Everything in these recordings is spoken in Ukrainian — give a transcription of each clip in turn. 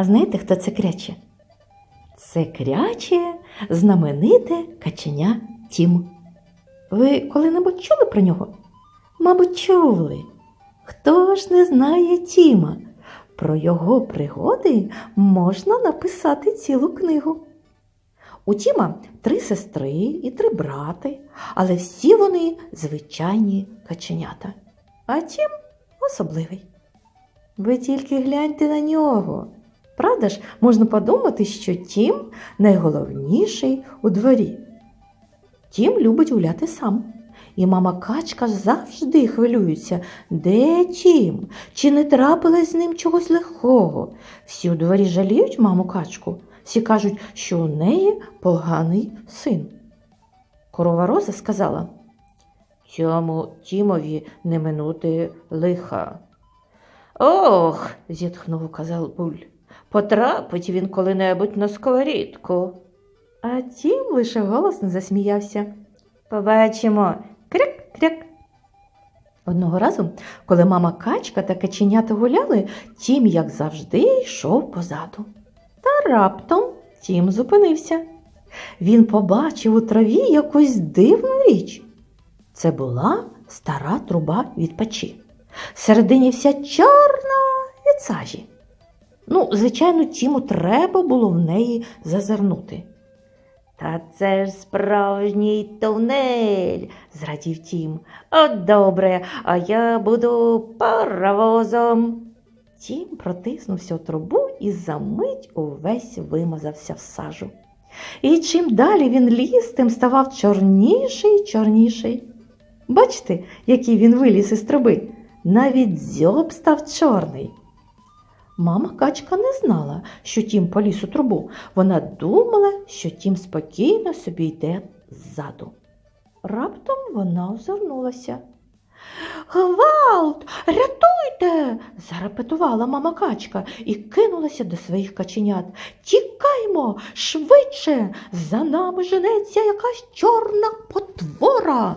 А знаєте, хто це кряче? Це кряче знамените каченя Тім. Ви коли-небудь чули про нього? Мабуть, чули. Хто ж не знає Тіма? Про його пригоди можна написати цілу книгу. У Тіма три сестри і три брати, але всі вони звичайні каченята. А Тім особливий. Ви тільки гляньте на нього. Правда ж, можна подумати, що Тім найголовніший у дворі. Тім любить гуляти сам. І мама качка завжди хвилюється, де Тім, чи не трапилось з ним чогось легкого. Всі у дворі жаліють маму качку, всі кажуть, що у неї поганий син. Корова Роза сказала Цьому Тімові не минути лиха. Ох, зітхнув казав Буль, потрапить він коли-небудь на сковорідку. А Тім лише голосно засміявся. Побачимо. Кряк-кряк. Одного разу, коли мама качка та каченята гуляли, Тім, як завжди, йшов позаду. Та раптом Тім зупинився. Він побачив у траві якусь дивну річ. Це була стара труба від печі. Всередині вся чорна від сажі. Ну, звичайно, Тіму треба було в неї зазирнути. Та це ж справжній тунель, зрадів Тім. От добре, а я буду паровозом. Тім протиснувся у трубу і за мить увесь вимазався в сажу. І чим далі він ліз, тим ставав чорніший й чорніший. Бачите, який він виліз із труби? Навіть дзьоб став чорний. Мама качка не знала, що тім поліз у трубу. Вона думала, що тім спокійно собі йде ззаду. Раптом вона озирнулася. Гвалт, рятуйте! зарепетувала мама качка і кинулася до своїх каченят. Тікаймо швидше, за нами женеться якась чорна потвора.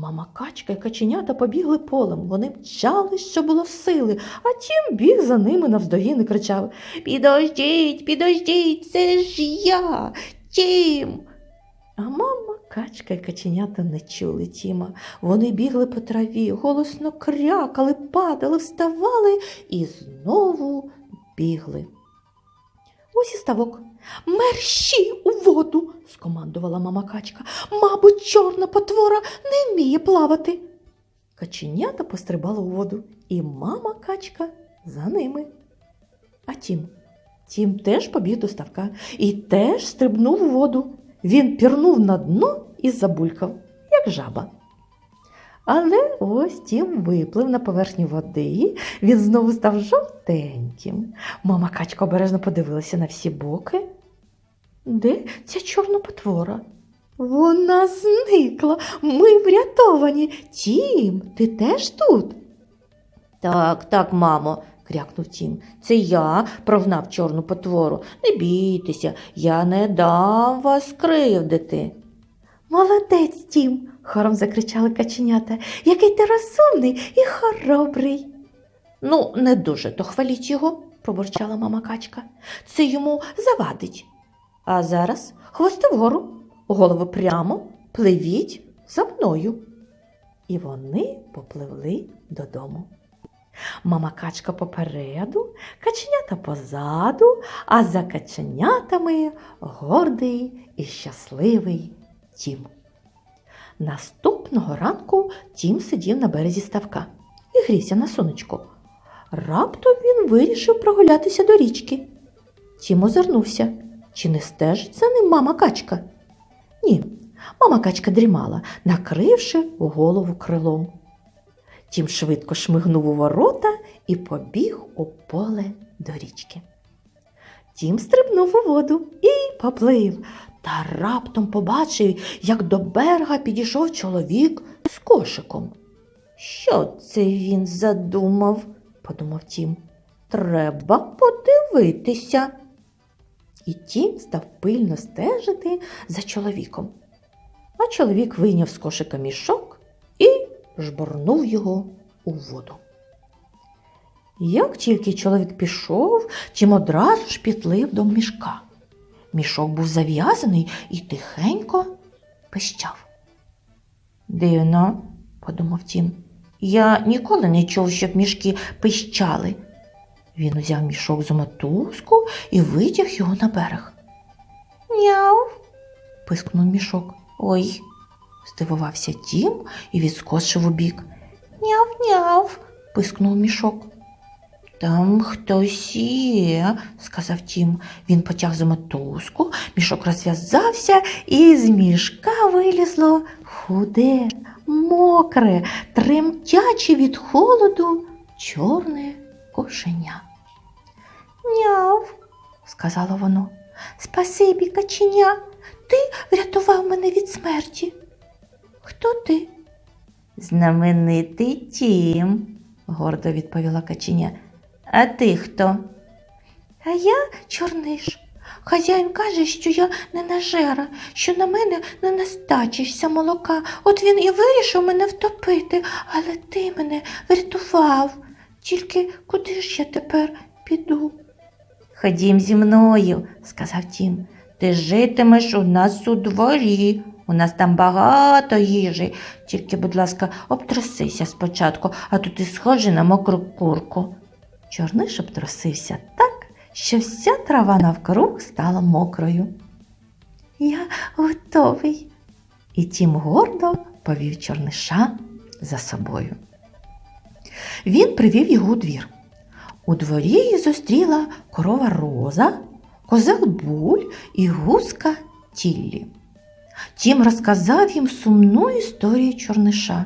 Мама качка і каченята побігли полем. Вони мчали, що було сили, а тім біг за ними навздогін і кричав Підождіть, підождіть, це ж я, тім. А мама качка і каченята не чули Тіма. Вони бігли по траві, голосно крякали, падали, вставали і знову бігли. Ось і ставок. Мерщі у воду, скомандувала мама качка. Мабуть, чорна потвора не вміє плавати. Каченята пострибали у воду, і мама качка за ними. А тім, тім теж побіг до ставка і теж стрибнув у воду. Він пірнув на дно і забулькав, як жаба. Але ось тім виплив на поверхню води, він знову став жовтеньким. Мама качка обережно подивилася на всі боки. Де ця чорна потвора? Вона зникла. Ми врятовані. Тім, ти теж тут? Так, так, мамо, крякнув Тім. Це я прогнав чорну потвору. Не бійтеся, я не дам вас кривдити. Молодець, Тім, хором закричали каченята. Який ти розумний і хоробрий. Ну, не дуже, то хваліть його, пробурчала мама качка. Це йому завадить. А зараз хвости вгору, голови прямо, пливіть за мною. І вони попливли додому. Мама качка попереду, каченята позаду, а за каченятами гордий і щасливий Тім. Наступного ранку Тім сидів на березі ставка і грівся на сонечку. Раптом він вирішив прогулятися до річки. Тім озирнувся. Чи не стежить за ним мама качка? Ні, мама качка дрімала, накривши голову крилом. Тім швидко шмигнув у ворота і побіг у поле до річки. Тім стрибнув у воду і поплив, та раптом побачив, як до берега підійшов чоловік з кошиком. Що це він задумав? подумав Тім. Треба подивитися. І Тім став пильно стежити за чоловіком. А чоловік вийняв з кошика мішок і жбурнув його у воду. Як тільки чоловік пішов, тім одразу ж підлив до мішка. Мішок був зав'язаний і тихенько пищав. Дивно, подумав тім. Я ніколи не чув, щоб мішки пищали. Він узяв мішок з мотузку і витяг його на берег. Няв. пискнув мішок. Ой, здивувався тім і відскочив у бік. Няв-няв, пискнув мішок. Там хтось є, сказав тім. Він потяг за мотузку, мішок розв'язався, і з мішка вилізло худе, мокре, тремтяче від холоду чорне кошеня. Няв, сказала воно. Спасибі, каченя, ти врятував мене від смерті. Хто ти? Знаменитий тім, гордо відповіла каченя. А ти хто? А я чорниш. Хазяїн каже, що я не нажера, що на мене не настачишся молока. От він і вирішив мене втопити, але ти мене врятував. Тільки куди ж я тепер піду? Ходім зі мною, сказав тім. Ти житимеш у нас у дворі. У нас там багато їжі. Тільки, будь ласка, обтрусися спочатку, а то ти схожий на мокру курку. Чорниш обтрусився так, що вся трава навкруг стала мокрою. Я готовий. І тім гордо повів чорниша за собою. Він привів його у двір. У дворі її зустріла корова Роза, козел Буль і гуска Тіллі. Тім розказав їм сумну історію чорниша.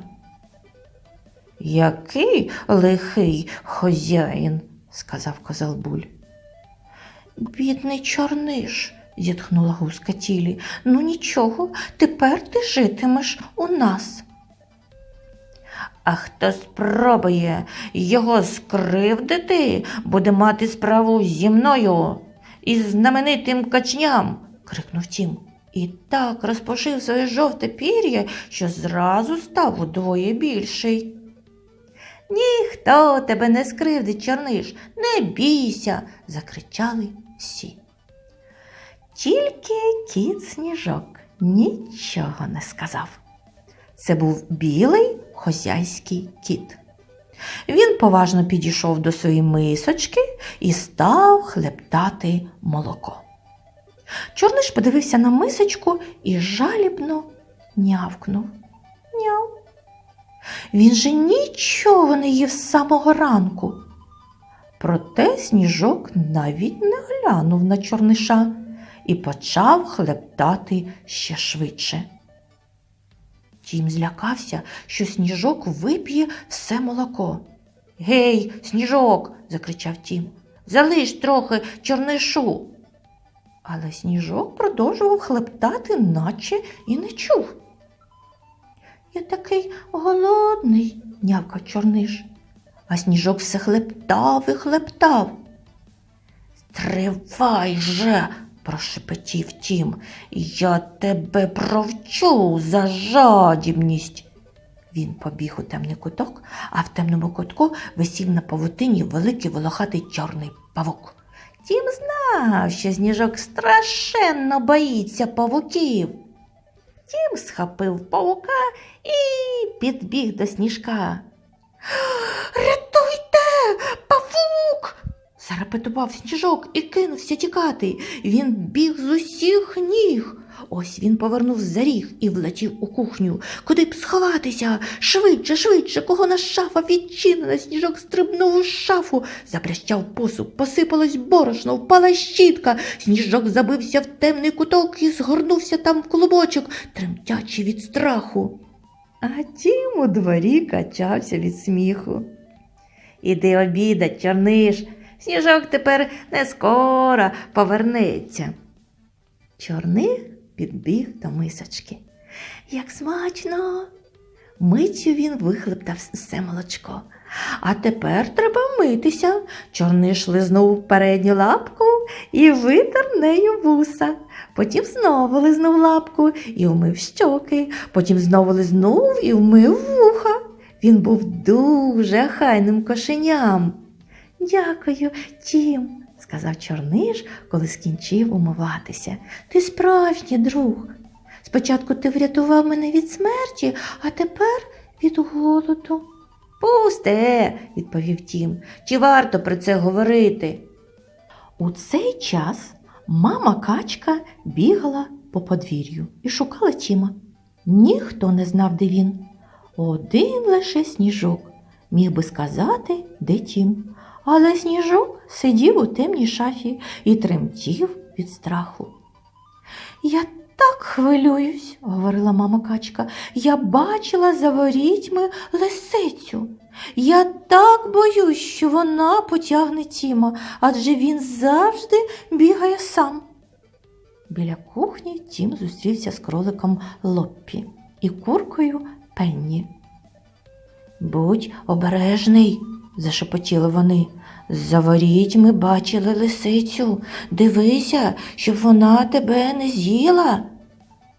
Який лихий хазяїн, сказав козел Буль. Бідний чорниш, зітхнула гуска тілі. Ну нічого, тепер ти житимеш у нас. А хто спробує його скривдити, буде мати справу зі мною із знаменитим качням, крикнув тім. І так розпошив своє жовте пір'я, що зразу став удвоє більший. Ніхто тебе не скривдить, чорниш, не бійся, закричали всі. Тільки кіт сніжок нічого не сказав. Це був білий хозяйський кіт. Він поважно підійшов до своєї мисочки і став хлептати молоко. Чорниш подивився на мисочку і жалібно нявкнув. Няв. Він же нічого не їв з самого ранку. Проте сніжок навіть не глянув на чорниша і почав хлептати ще швидше. Тім злякався, що сніжок вип'є все молоко. Гей, сніжок, закричав Тім, залиш трохи чорнишу. Але сніжок продовжував хлептати, наче і не чув. Я такий голодний, нявкав чорниш, а сніжок все хлептав і хлептав. Стривай же, прошепотів тім, я тебе провчу за жадібність. Він побіг у темний куток, а в темному кутку висів на павутині великий волохатий чорний павук. Тім знав, що сніжок страшенно боїться павуків. Тім схопив павука і підбіг до сніжка. Рятуйте, павук! Зарепетував сніжок і кинувся тікати. Він біг з усіх ніг. Ось він повернув за ріг і влетів у кухню. Куди б сховатися? Швидше, швидше, кого на шафа відчинена, сніжок стрибнув у шафу, забрящав посуд, посипалось борошно, впала щітка. Сніжок забився в темний куток і згорнувся там в клубочок, тремтячи від страху. А тім у дворі качався від сміху. Іди обідать, чорниш. Сніжок тепер не скоро повернеться. Чорний підбіг до мисочки. Як смачно. Миттю він вихлептав все молочко. А тепер треба митися. Чорниш лизнув передню лапку і витер нею вуса. Потім знову лизнув лапку і вмив щоки, потім знову лизнув і вмив вуха. Він був дуже хайним кошеням. Дякую, Тім, сказав чорниш, коли скінчив умиватися. Ти справжній друг. Спочатку ти врятував мене від смерті, а тепер від голоду. Пусте, відповів Тім. Чи варто про це говорити? У цей час мама качка бігала по подвір'ю і шукала Тіма. Ніхто не знав, де він. Один лише сніжок міг би сказати, де Тім. Але сніжок сидів у темній шафі і тремтів від страху. Я так хвилююсь, говорила мама качка. Я бачила за ворітьми лисицю. Я так боюсь, що вона потягне Тіма, адже він завжди бігає сам. Біля кухні Тім зустрівся з кроликом Лоппі і куркою Пенні. Будь обережний, зашепотіли вони. За ворітьми бачили лисицю. Дивися, щоб вона тебе не з'їла.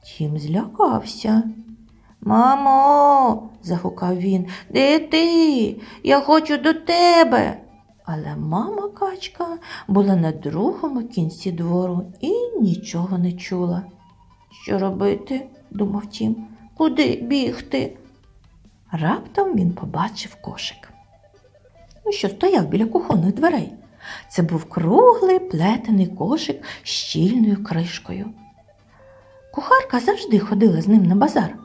Тім злякався. Мамо, загукав він, де ти? Я хочу до тебе. Але мама качка була на другому кінці двору і нічого не чула. Що робити? думав Тім. Куди бігти? Раптом він побачив кошик. Що стояв біля кухонних дверей. Це був круглий плетений кошик з щільною кришкою. Кухарка завжди ходила з ним на базар.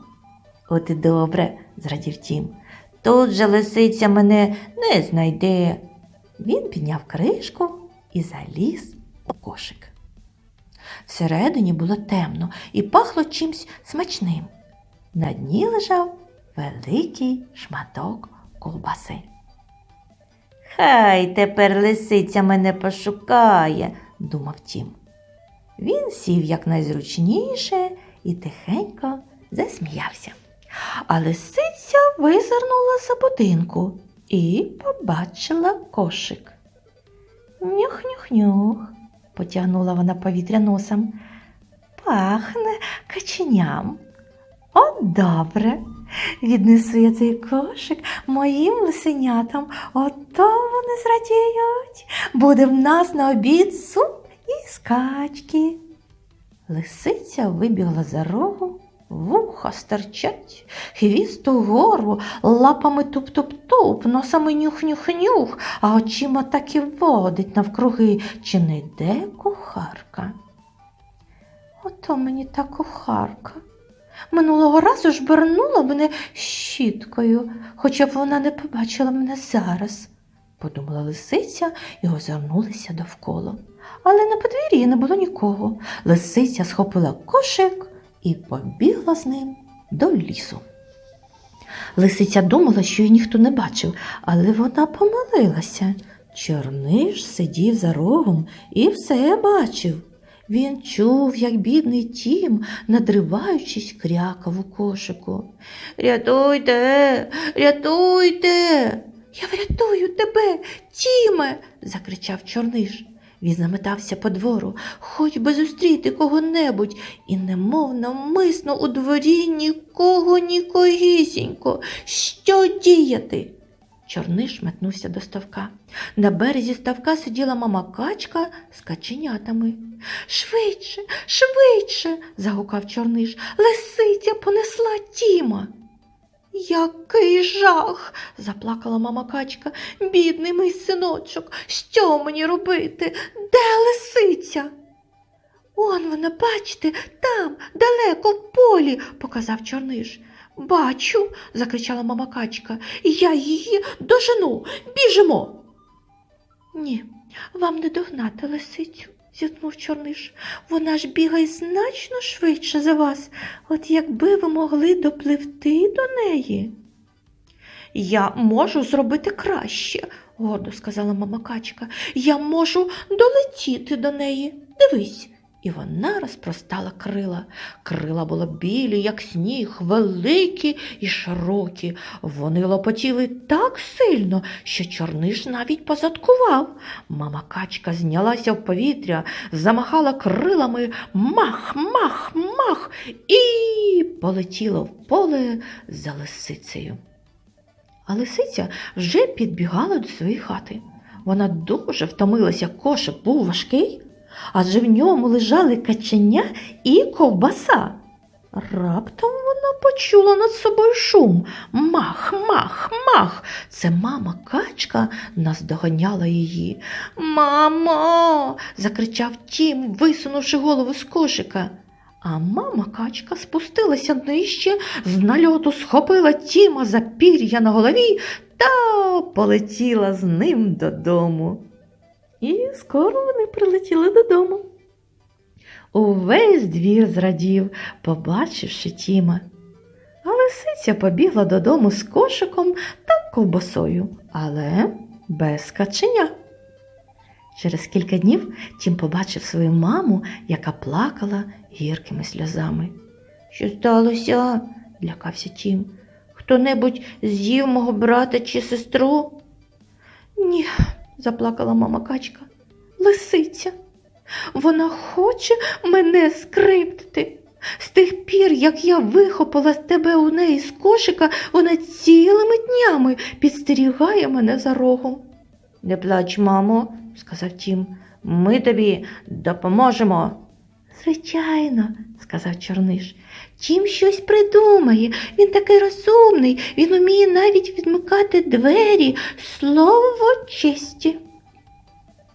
От і добре, зрадів Тім. Тут же лисиця мене не знайде. Він підняв кришку і заліз у кошик. Всередині було темно і пахло чимсь смачним. На дні лежав великий шматок ковбаси. Хай тепер лисиця мене пошукає, думав Тім. Він сів якнайзручніше і тихенько засміявся. А лисиця визирнула за будинку і побачила кошик. Нюх-нюх-нюх, потягнула вона повітря носом. Пахне каченям. О, добре. Віднесу я цей кошик моїм лисенятам, ото вони зрадіють. Буде в нас на обід суп і скачки. Лисиця вибігла за рогу, вуха стирчать, хвіст угору, лапами туп-туп-туп, носами нюх-нюх-нюх, а очима так і водить навкруги, чи не йде кухарка. Ото мені та кухарка. Минулого разу ж бернула мене щіткою, хоча б вона не побачила мене зараз, подумала лисиця і озирнулася довкола. Але на подвір'ї не було нікого. Лисиця схопила кошик і побігла з ним до лісу. Лисиця думала, що її ніхто не бачив, але вона помилилася. Чорниш сидів за рогом і все бачив. Він чув, як бідний тім, надриваючись, крякав у кошику. Рятуйте, рятуйте. Я врятую тебе, Тіме, закричав чорниш. Він заметався по двору, хоч би зустріти кого-небудь, і немов навмисно у дворі нікого нікогісінько. Що діяти? Чорниш метнувся до ставка. На березі ставка сиділа мама качка з каченятами. Швидше, швидше, загукав чорниш. Лисиця понесла Тіма. Який жах, заплакала мама качка. Бідний мій синочок, що мені робити? Де лисиця? Он вона, бачите, там, далеко в полі, показав чорниш. Бачу, закричала мама качка, я її дожену, біжимо. Ні, вам не догнати лисицю, зітхнув чорниш. Вона ж бігає значно швидше за вас, от якби ви могли допливти до неї. Я можу зробити краще, гордо сказала мама качка. Я можу долетіти до неї. Дивись. І вона розпростала крила. Крила були білі, як сніг, великі і широкі. Вони лопотіли так сильно, що чорниш навіть позадкував. Мама качка знялася в повітря, замахала крилами мах, мах, мах і полетіла в поле за лисицею. А лисиця вже підбігала до своєї хати. Вона дуже втомилася, кошик був важкий, адже в ньому лежали каченя і ковбаса. Раптом вона почула над собою шум. Мах, мах, мах. Це мама качка наздоганяла її. Мамо. закричав Тім, висунувши голову з кошика. А мама качка спустилася нижче, з нальоту схопила Тіма за пір'я на голові та полетіла з ним додому. І скоро вони прилетіли додому. Увесь двір зрадів, побачивши Тіма. А лисиця побігла додому з кошиком та ковбасою, але без каченя. Через кілька днів Тім побачив свою маму, яка плакала гіркими сльозами. Що сталося? лякався Тім. Хто-небудь з'їв мого брата чи сестру? Ні, заплакала мама качка. Лисиця. Вона хоче мене скриптити. З тих пір, як я вихопила з тебе у неї з кошика, вона цілими днями підстерігає мене за рогом. Не плач, мамо, сказав Тім, ми тобі допоможемо. Звичайно, сказав Чорниш. Тім щось придумає. Він такий розумний, він уміє навіть відмикати двері. Слово честі.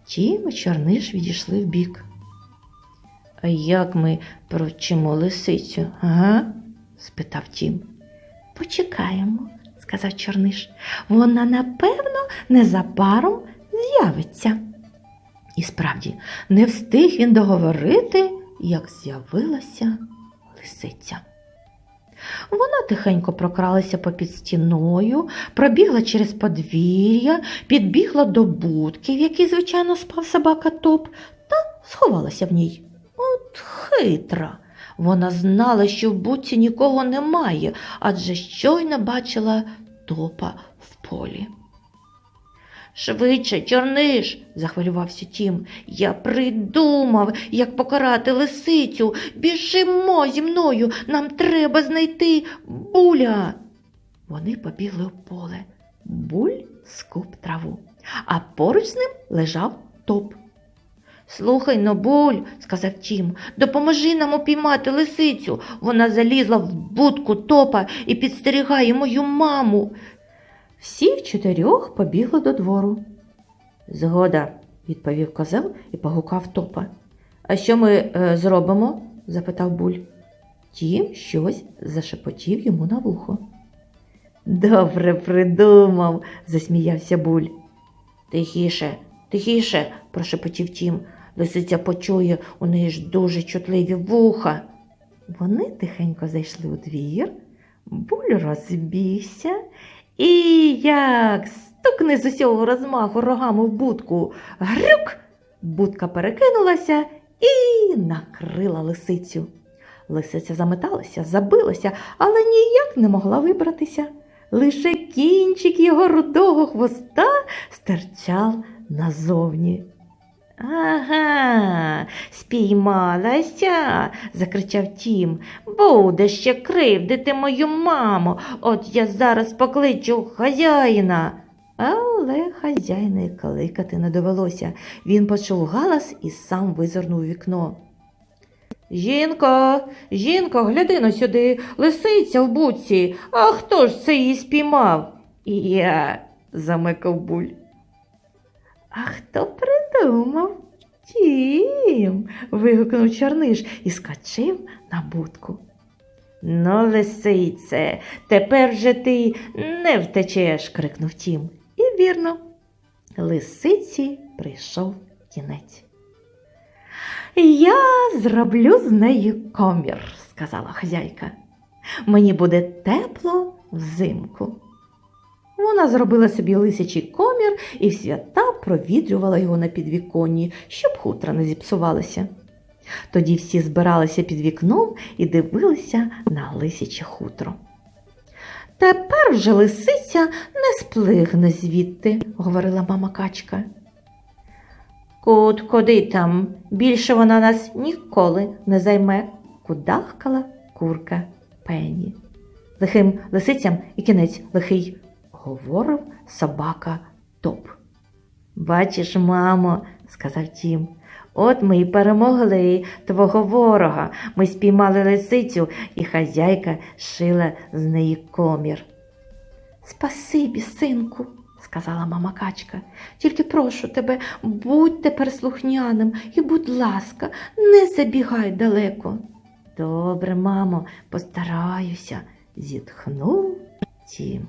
Тім Чорниш відійшли вбік. А як ми провчимо лисицю, ага? спитав Тім. Почекаємо, сказав Чорниш. Вона, напевно, незабаром з'явиться. І справді, не встиг він договорити, як з'явилася лисиця. Вона тихенько прокралася попід стіною, пробігла через подвір'я, підбігла до будки, в якій, звичайно, спав собака топ, та сховалася в ній. От хитра. Вона знала, що в будці нікого немає, адже щойно бачила топа в полі. Швидше, чорниш, захвилювався Тім. Я придумав, як покарати лисицю. Біжимо зі мною, нам треба знайти буля. Вони побігли в поле. Буль скуп траву, а поруч з ним лежав топ. Слухай но, буль, сказав Тім, допоможи нам упіймати лисицю. Вона залізла в будку топа і підстерігає мою маму. Всі в чотирьох побігли до двору. Згода, відповів козел і погукав топа. А що ми е, зробимо? запитав буль. Тім щось зашепотів йому на вухо. Добре придумав, засміявся буль. Тихіше, тихіше, прошепотів Тім. Лисиця почує, у неї ж дуже чутливі вуха. Вони тихенько зайшли у двір, буль розбігся і як стукне з усього розмаху рогами в будку. Грюк! Будка перекинулася і накрила лисицю. Лисиця заметалася, забилася, але ніяк не могла вибратися. Лише кінчик його рудого хвоста стирчав назовні. Ага, спіймалася, закричав Тім. Буде ще кривдити мою маму. От я зараз покличу хазяїна. Але хазяїна кликати не довелося. Він почув галас і сам визирнув вікно. Жінко, жінко, гляди но сюди, лисиця в буці. А хто ж це її спіймав? Я, замикав буль. А хто придумав? Тім. вигукнув чорниш і скачив на будку. Ну, лисице, тепер же ти не втечеш, крикнув Тім. І вірно, лисиці прийшов кінець. Я зроблю з нею комір, сказала хазяйка. Мені буде тепло взимку. Вона зробила собі лисячий комір і свята провітрювала його на підвіконні, щоб хутра не зіпсувалося. Тоді всі збиралися під вікном і дивилися на лисяче хутро. Тепер вже лисиця не сплигне звідти, говорила мама качка. Кут, куди там? Більше вона нас ніколи не займе, кудахкала курка Пенні. Лихим лисицям і кінець лихий, говорив собака топ. Бачиш, мамо, сказав Тім, от ми і перемогли твого ворога. Ми спіймали лисицю, і хазяйка шила з неї комір. Спасибі, синку, сказала мама качка. Тільки прошу тебе, будь тепер слухняним і, будь ласка, не забігай далеко. Добре, мамо, постараюся, зітхнув Тім.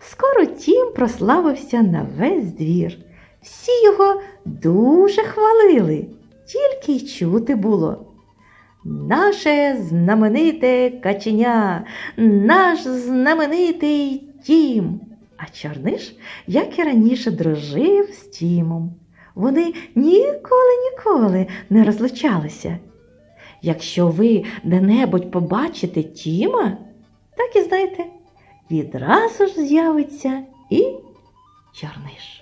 Скоро Тім прославився на весь двір. Всі його дуже хвалили, тільки й чути було. Наше знамените каченя, наш знаменитий Тім. А Чорниш, як і раніше, дружив з Тімом. Вони ніколи-ніколи не розлучалися. Якщо ви де-небудь побачите Тіма, так і знайте, відразу ж з'явиться і Чорниш.